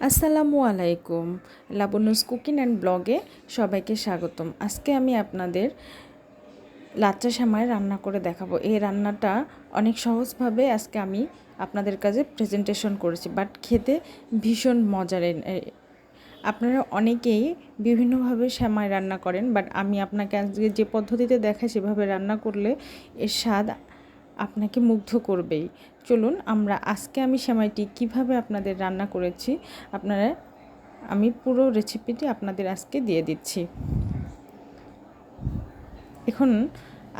আসসালামু আলাইকুম। Labanya's cooking and ব্লগে সবাইকে স্বাগতম। আজকে আমি আপনাদের লাচ্চা সামাই রান্না করে দেখাবো। এই রান্নাটা অনেক সহজভাবে আজকে আমি আপনাদের কাছে প্রেজেন্টেশন করেছি বাট খেতে ভীষণ মজার। আপনারা অনেকেই বিভিন্নভাবে শ্যামাই রান্না করেন বাট আমি আপনাকে আজকে যে পদ্ধতিতে দেখাই সেভাবে রান্না করলে এর স্বাদ আপনাকে মুগ্ধ করবেই। চলুন, আমরা আজকে আমি সেমাইটি কীভাবে আপনাদের রান্না করেছি, আপনারা, আমি পুরো রেসিপিটি আপনাদের আজকে দিয়ে দিচ্ছি। এখন,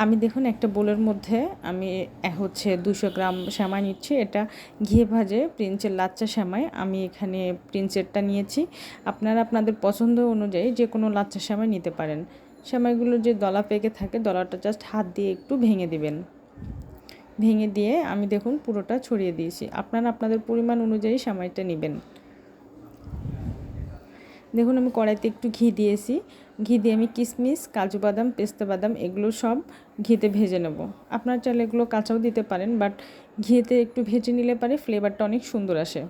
আমি দেখুন, একটা বোলের মধ্যে আমি হচ্ছে দুশো গ্রাম শ্যামাই নিচ্ছি। এটা ঘিয়ে ভাজে প্রিন্সের লাচ্চা শ্যামাই আমি এখানে প্রিন্সেরটা নিয়েছি। আপনারা আপনাদের পছন্দ অনুযায়ী যে কোনো লাচ্চা শ্যামাই নিতে পারেন। শ্যামাইগুলো যে দলা পেকে থাকে, দলাটা জাস্ট হাত দিয়ে একটু ভেঙে দিবেন। ভেঙে দিয়ে আমি দেখুন পুরোটা ছড়িয়ে দিয়েছি। আপনারা আপনাদের পরিমাণ অনুযায়ী সামাইটা নেবেন। দেখুন আমি কড়াইতে একটু ঘি দিয়েছি। ঘি দিয়ে আমি কিশমিশ, কাজু বাদাম, পেস্তা বাদাম এগুলো সব ঘিতে ভেজে নেব। আপনার চাইলে এগুলো কাঁচাও দিতে পারেন, বাট ঘিতে একটু ভেজে নিলে পারে ফ্লেভারটা অনেক সুন্দর আসে।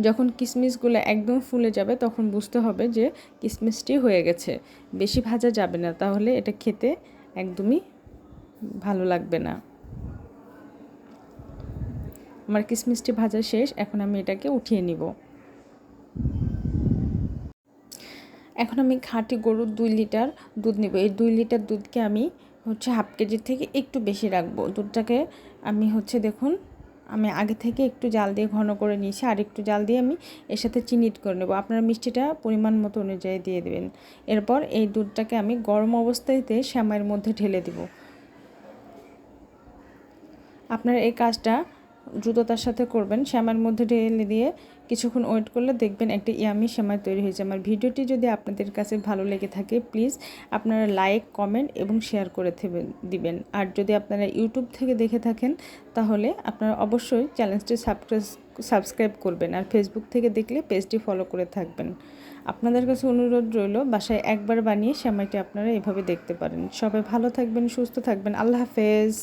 যখন কিশমিশগুলো একদম ফুলে যাবে তখন বুঝতে হবে যে কিশমিশটি হয়ে গেছে। বেশি ভাজা যাবে না, তাহলে এটা খেতে একদমই ভালো লাগবে না। আমার কিশমিশটি ভাজা শেষ, এখন আমি এটাকে উঠিয়ে নিব। এখন আমি খাঁটি গরুর দুই লিটার দুধ নিব। এই দুই লিটার দুধকে আমি হচ্ছে হাফ কেজির থেকে একটু বেশি রাখব। দুধটাকে আমি হচ্ছে দেখুন, আমি আগে থেকে একটু জাল দিয়ে ঘন করে নিয়েছি, আর একটু জাল দিয়ে আমি এর সাথে চিনি করে নেব। আপনারা মিষ্টিটা পরিমাণ মতো অনুযায়ী দিয়ে দেবেন। এরপর এই দুধটাকে আমি গরম অবস্থাতে শ্যামাইয়ের মধ্যে ঢেলে দেব। আপনারা এই কাজটা দ্রুততার সাথে করবেন, শ্যামার মধ্যে ঢেলে দিয়ে কিছুক্ষণ ওয়েট করলে দেখবেন একটা ইয়ামি শ্যামাই তৈরি হয়েছে। আমার ভিডিওটি যদি আপনাদের কাছে ভালো লেগে থাকে প্লিজ আপনারা লাইক কমেন্ট এবং শেয়ার করে দিবেন। আর যদি আপনারা ইউটিউব থেকে দেখে থাকেন, তাহলে আপনারা অবশ্যই চ্যানেলটি সাবস্ক্রাইব করবেন আর ফেসবুক থেকে দেখলে পেজটি ফলো করে থাকবেন। আপনাদের কাছে অনুরোধ রইল, বাসায় একবার বানিয়ে শ্যামাইটি আপনারা এভাবে দেখতে পারেন। সবাই ভালো থাকবেন, সুস্থ থাকবেন। আল্লাহ হাফেজ।